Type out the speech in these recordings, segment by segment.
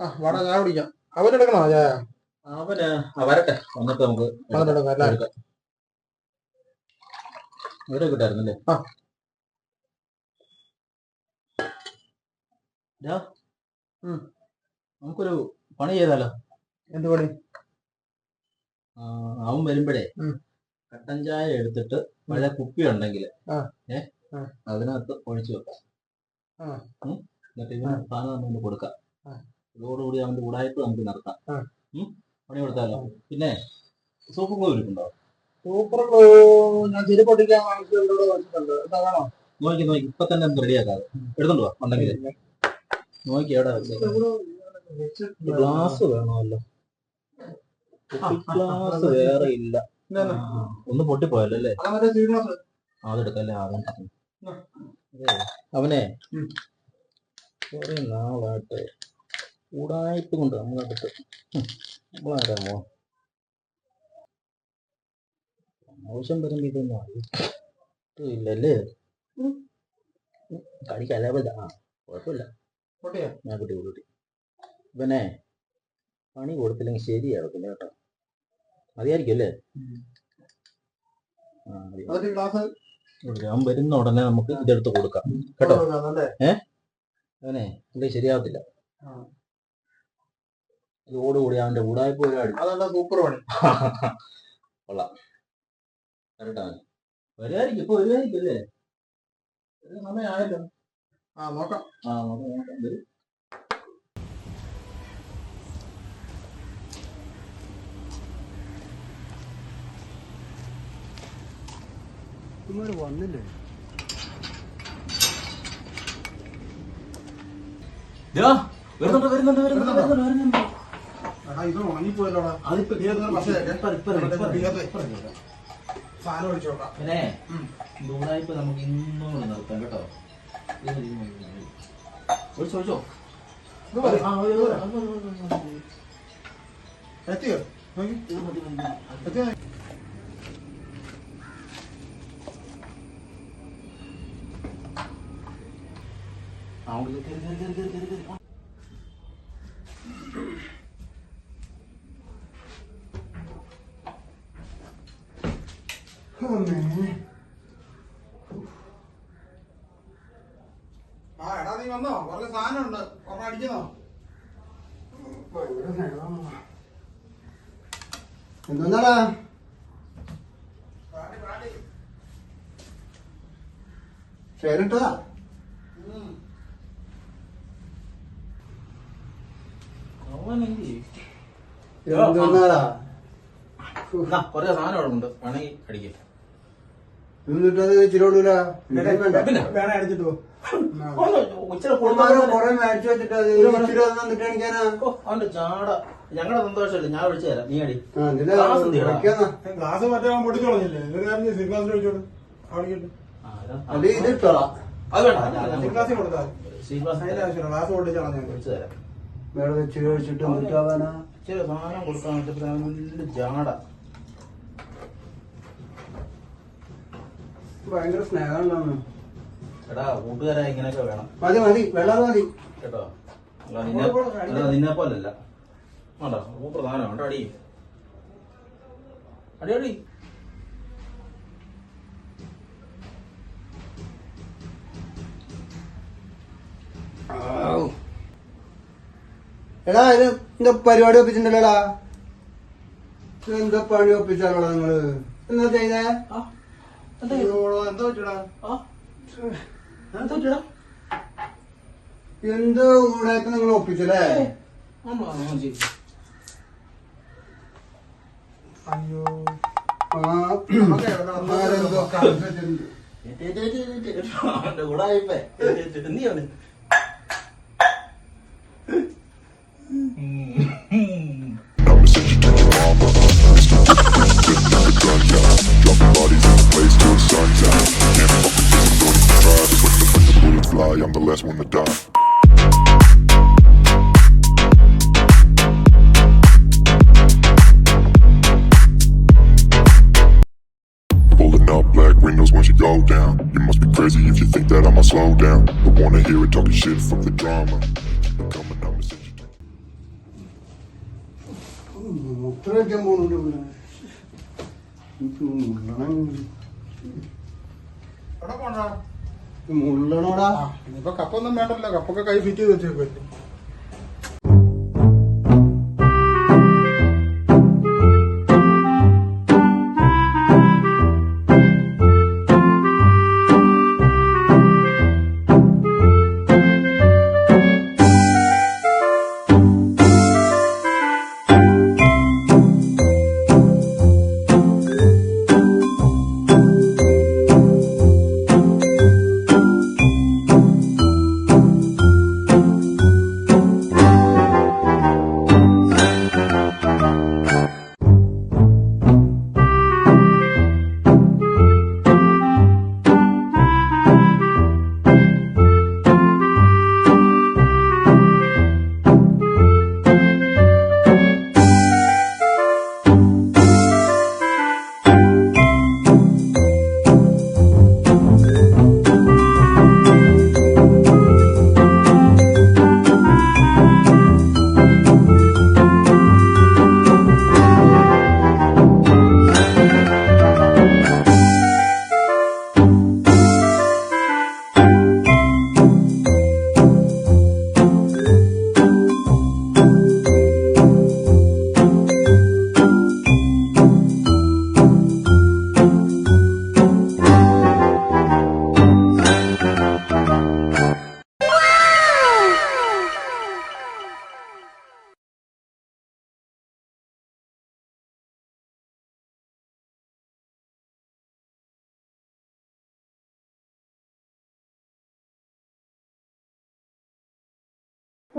ആ വാടാ ഞാൻ കുടിക്കാം അവരെടുക്കണോ ചായ അവന് ആ, വരട്ടെ വന്നിട്ട് നമുക്ക് അവരെടുക്കാം അല്ലേ എടുക്കാം ഇവിടെ കിട്ടായിരുന്നല്ലേ ആ. ഡാ, ഉം. നമുക്കൊരു പണി ചെയ്താലോ എന്ത് പണി ആ, അവൻ വരുമ്പോഴേ ഉം. കട്ടൻ ചായ എടുത്തിട്ട് പഴയ കുപ്പി ഉണ്ടെങ്കിൽ ആ. ഏ ആ. അതിനകത്ത് ഒഴിച്ചു വെക്കാം. എന്നിട്ട് ഇവന് സാധനം നമ്മൾ കൊടുക്കാം. ഇതോടുകൂടി അവന്റെ ഉടായ്പ നമുക്ക് നടത്താം. പണി കൊടുത്താലോ പിന്നെ സൂപ്പർ ഗ്ലൂ ഇരിപ്പുണ്ടോ സൂപ്പർ ഗ്ലൂ ഞാൻ തിരി പൊട്ടിക്കാൻ വെച്ചിട്ടുണ്ട് നോക്കി നോക്കി ഇപ്പൊ തന്നെ നമുക്ക് റെഡിയാക്കാതെ എടുത്തോണ്ട് വാ ഉണ്ടെങ്കിൽ നോക്കി എവിടെ ഗ്ലാസ് വേണമല്ലോ ഗ്ലാസ് വേറെ ഇല്ല? ഒന്ന് പൊട്ടിപ്പോയല്ലോ അല്ലേ അതെടുക്കല്ലേ അവൻ ആ. അവനെ. കുറെ നാളായിട്ട് ഉടായ്പ കൊണ്ട് നമ്മളടുത്ത്. നമ്മളാരാമോ മോശം വരുമ്പോ ഇതൊന്നും അറിയില്ലല്ലേ കടിക്കല്ലേ ആ കുഴപ്പമില്ല. ഞാൻ കുട്ടി കൂട്ടി ഇവനെ പണി കൊടുത്തില്ലെങ്കിൽ ശരിയാവത്തില്ല കേട്ടോ. മതിയായിരിക്കും അല്ലേ? ആ മതി. ഞാൻ വരുന്ന ഉടനെ നമുക്ക് ഇതെടുത്ത് കൊടുക്കാം. കേട്ടോ? ഏ? അവനെ അല്ലെങ്കിൽ ശരിയാവത്തില്ല. ഇതോടുകൂടി അവന്റെ ഉടായ്പ സൂപ്പർ പണി? കേട്ടോ വരുമായിരിക്കും ഇപ്പൊ വരുമായിരിക്കും അല്ലേ സമയം സമയമായല്ലോ. ആ നോക്കാം. ആ നോക്കാം നോക്കാം. വരും. വന്നില്ലേ? വരുന്നുണ്ട് വരുന്നുണ്ട് വരുന്നുണ്ട് വരുന്നുണ്ട്? വരുന്നുണ്ട് എടാ ഇത് ഉണങ്ങിപ്പോയല്ലോടാ. അതിപ്പോ സാധനം പിന്നെ. നമുക്ക് ഇന്നും നിർത്താം കേട്ടോ. ഒഴിച്ചോ ഒഴിച്ചോ. എത്തിയോ. എത്തിയോ? ആ, എടാ നീ വന്നോ? കുറച്ച് സാധനം ഉണ്ട് ഒരെണ്ണം അടിക്കുന്നോ? എന്തെന്നാടാ പാടി പാടി ഷെയറിട്ടതാ ഉം. സാധനം അവിടെ ഉണ്ട്. വേണമെങ്കിൽ എന്നിട്ടത് കൊറേ മേടിച്ചു വെച്ചിട്ട് അത് ഇച്ചിരി വന്നിട്ട് കാണിക്കാനാ? ഓ, അവന്റെ ചാട. ഞങ്ങളുടെ സന്തോഷമല്ലേ? ഞാൻ വിളിച്ചു തരാം. നീ അടി? വെക്കാന്നാ. ഗ്ലാസ് മറ്റേ പൊട്ടിച്ചോളഞ്ഞില്ലേ? പൊട്ടിച്ചു കളഞ്ഞില്ലേ അത് ഇത് ഇട്ടോളാം. അത് വേണ്ട. ഞാൻ- ഞാൻ സി ഗ്ലാസ്സിൽ കൊടുത്താൽ ഗ്ലാസ് അതിന്റെ ആവശ്യമില്ല. ഗ്ലാസ് പൊട്ടിച്ച് കളഞ്ഞാൽ വിളിച്ചു തരാം. വേറെ വെച്ച് ഒഴിച്ചിട്ട് എന്നിട്ടാവാനാ ഇച്ചിരി സാധനം കൊടുക്കാൻ വെച്ചപ്പോ അവൻ വലിയ ജാട. ഭയങ്കര സ്നേഹമുണ്ടാവുന്നു എടാ കൂട്ടുകാരാ ഇങ്ങനെയൊക്കെ വേണം. മതി മതി വെള്ളം മതി. കേട്ടോ? നിന്നെ പോലല്ല. വേണ്ട പ്രധാനം കേട്ടോ അടി. അടി അടി. എടാ ഇത് എന്താ പരിപാടി ഒപ്പിച്ചിട്ടുണ്ടല്ലോടാ എന്താ പണി ഒപ്പിച്ചാലോടാ നിങ്ങൾ എന്താ ചെയ്തേ എന്തോ ഊടായ്പ നിങ്ങൾ ഒപ്പിച്ചല്ലേ. അയ്യോ ആ എവിടെ I'm the last one to die. Pulling up black windows once you go down. You must be crazy. crazy if you think that I'ma slow down. But wanna hear it talking shit from the drama. മുള്ളണം. എവിടെ പോണ്ടാ? മുള്ളണോടാ. ഇനിയിപ്പോ കപ്പൊന്നും വേണ്ടല്ലോ. കപ്പൊക്കെ കൈ fit ചെയ്ത് വെച്ചേക്കുമല്ലോ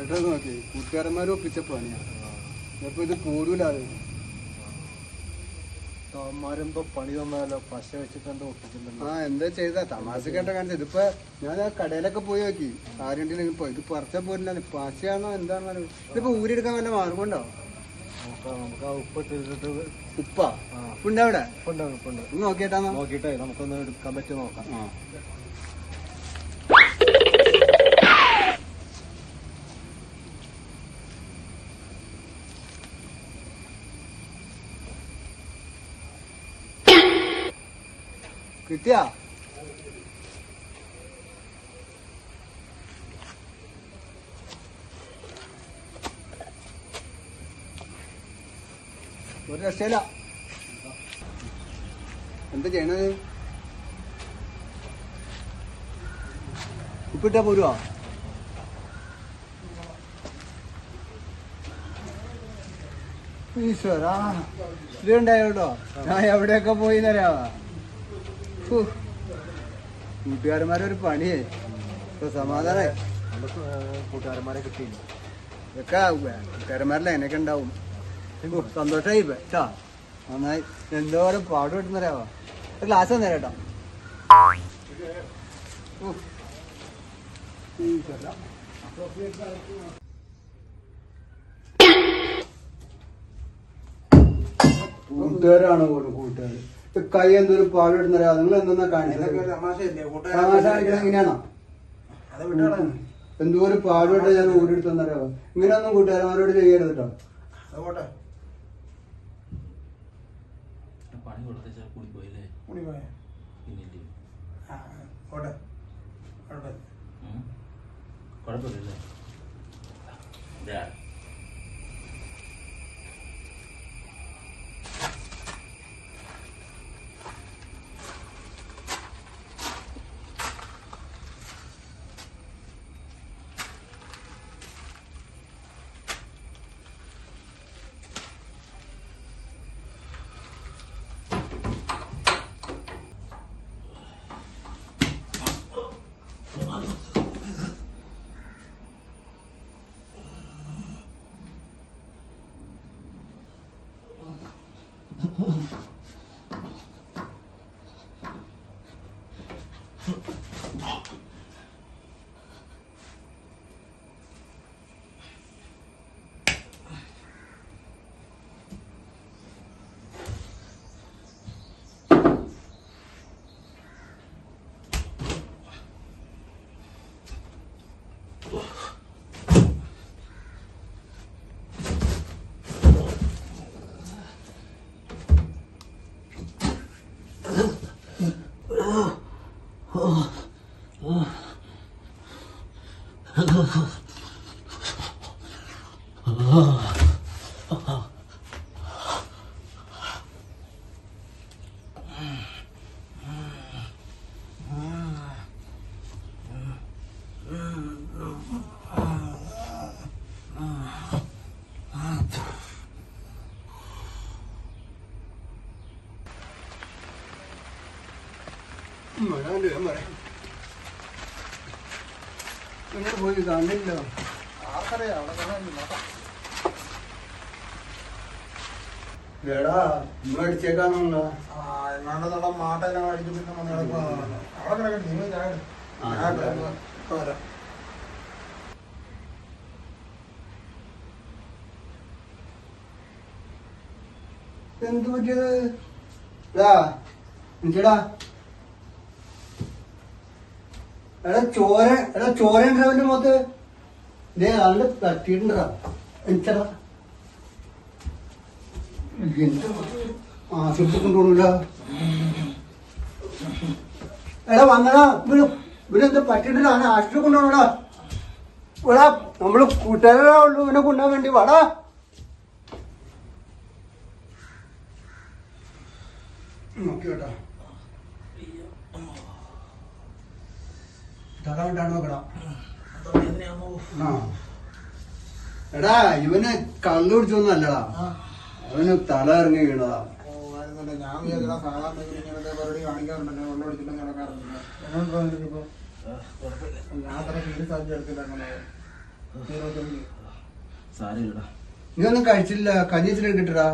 എന്നിട്ട് നോക്കി. കൂട്ടുകാരന്മാർ ഒപ്പിച്ച പണിയാ. ഇപ്പൊ ഇത് പോരൂല അത് അവന്മാരെന്തോ പണി തന്നാലോ? പശ വെച്ചിട്ട് എന്തോ ആ എന്താ ചെയ്ത? തമാശ കേട്ട കാണിച്ചത് ഇതിപ്പോ ഞാൻ ആ കടയിലൊക്കെ പോയി നോക്കി. ആരുണ്ടെങ്കിൽ പോയി ഇത് പറച്ച പോരില്ല പശയാണോ എന്താണോ ഇതിപ്പോ ഊരിയെടുക്കാൻ വല്ല മാർഗം ഉണ്ടോ നമുക്ക് ആ ഉപ്പ് ഇട്ടിട്ട് ഉപ്പ? ഉണ്ടവിടെ നോക്കിയിട്ടാ നോക്കിയിട്ടേ നമുക്കൊന്ന് എടുക്കാൻ പറ്റുമോ നോക്കാം. കിട്ടിയാ ഒരു രക്ഷയില്ല എന്താ ചെയ്യണത്? ഉപ്പിട്ടാ പോരുവാ? ഈശ്വരാ. ഇതുണ്ടായോട്ടോ ഞാൻ എവിടെയൊക്കെ പോയി തരാവാ കൂട്ടുകാരന്മാരൊരു പണിയേ. ഇപ്പൊ സമാധാനായി. കൂട്ടുകാരന്മാരെ കിട്ടിയില്ല? ഇതൊക്കെ ആവും. കൂട്ടുകാരന്മാരിൽ അതിനൊക്കെ ഉണ്ടാവും. സന്തോഷമായി കേട്ടാ നന്നായി. എന്തോരം പാട് കിട്ടുന്നരാവാ ക്ലാസ് വന്നേരം കേട്ടോ. കൂട്ടുകാരാണ് കൂട്ടുകാർ കൈ എന്തൊരു പാട് ഇടുന്നറിയാ നിങ്ങൾ എന്താ കാണിച്ചത്? തമാശ കാണിക്കണത് എങ്ങനെയാണോ? എന്തോ ഒരു പാടുപെട്ട് ഞാൻ ഊരെടുത്തെന്നറിയാവോ ഇങ്ങനെയൊന്നും കൂട്ടുകാരന്മാരോട് ചെയ്യരുത് കേട്ടോ പണി കൊടുത്ത. കുഴപ്പമില്ലല്ലേ Ugh. ഇതാ. വരാണ്ട് ഞാൻ പറയാം എങ്ങനെ പോയി കണ്ടില്ല എടാ നമ്മൾ അടിച്ചേക്കാന്നോ ആ എന്നാണ്ട് നട മാട്ടെല്ലാം അടിച്ച് പിന്നെ വന്ന് കിടക്കുക അവിടെ കിടക്കട്ടെ നിങ്ങൾ ഞാൻ ഇല്ല. ഇപ്പൊ വരാം എന്ത് പറ്റിയത് എടാ എടാ ചോര എടാ ചോര അവന്റെ മുഖത്ത്? ദേ ആളെ തട്ടിയിട്ടുണ്ടാ എനിച്ചടാ ആശുപത്രി കൊണ്ടുപോണില്ല എടാ വന്നടാ. ഇവിടെ ഇവിടെ എന്താ പറ്റിയിട്ടില്ല. ആശുപത്രി നമ്മൾ കൂട്ടുകാരാ ഉള്ളു. ഇവനെ കൊണ്ടുപോകാൻ വേണ്ടി വാടാ. നോക്കി നോക്കടാ ആ. എടാ ഇവന് കള്ളു പിടിച്ചൊന്നല്ലടാ അവന് തല ഇറങ്ങി വീണതാ. നീ കഴിച്ചില്ല. കഞ്ഞി ഇച്ചിരി കിട്ടടാ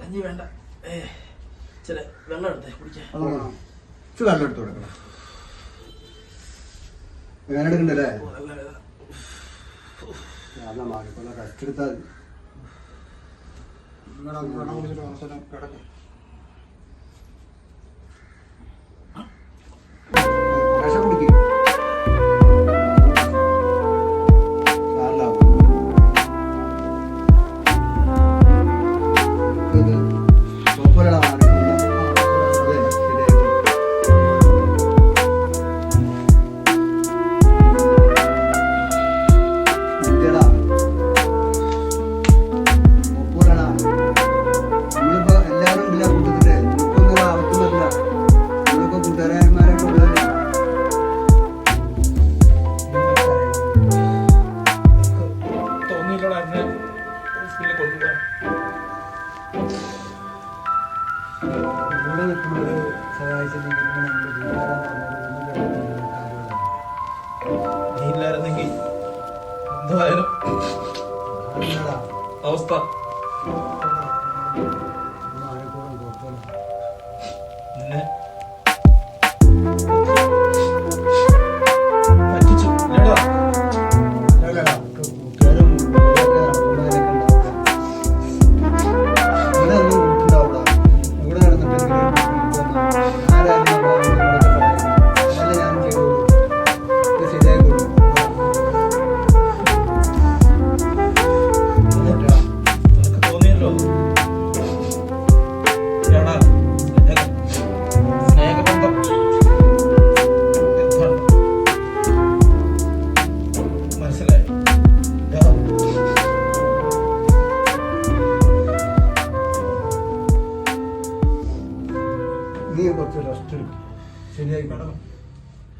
കഞ്ഞി വേണ്ട. ഏ ചില വെള്ളം എടുത്തേ കുടിക്കാം വെള്ളം എടുത്തു കൊടുക്കണം. വേന എടുക്കണ്ടല്ലേ കാരണം റെസ്റ്റ് എടുത്താൽ നിങ്ങളുടെ കിടക്കും. അവസ്ഥ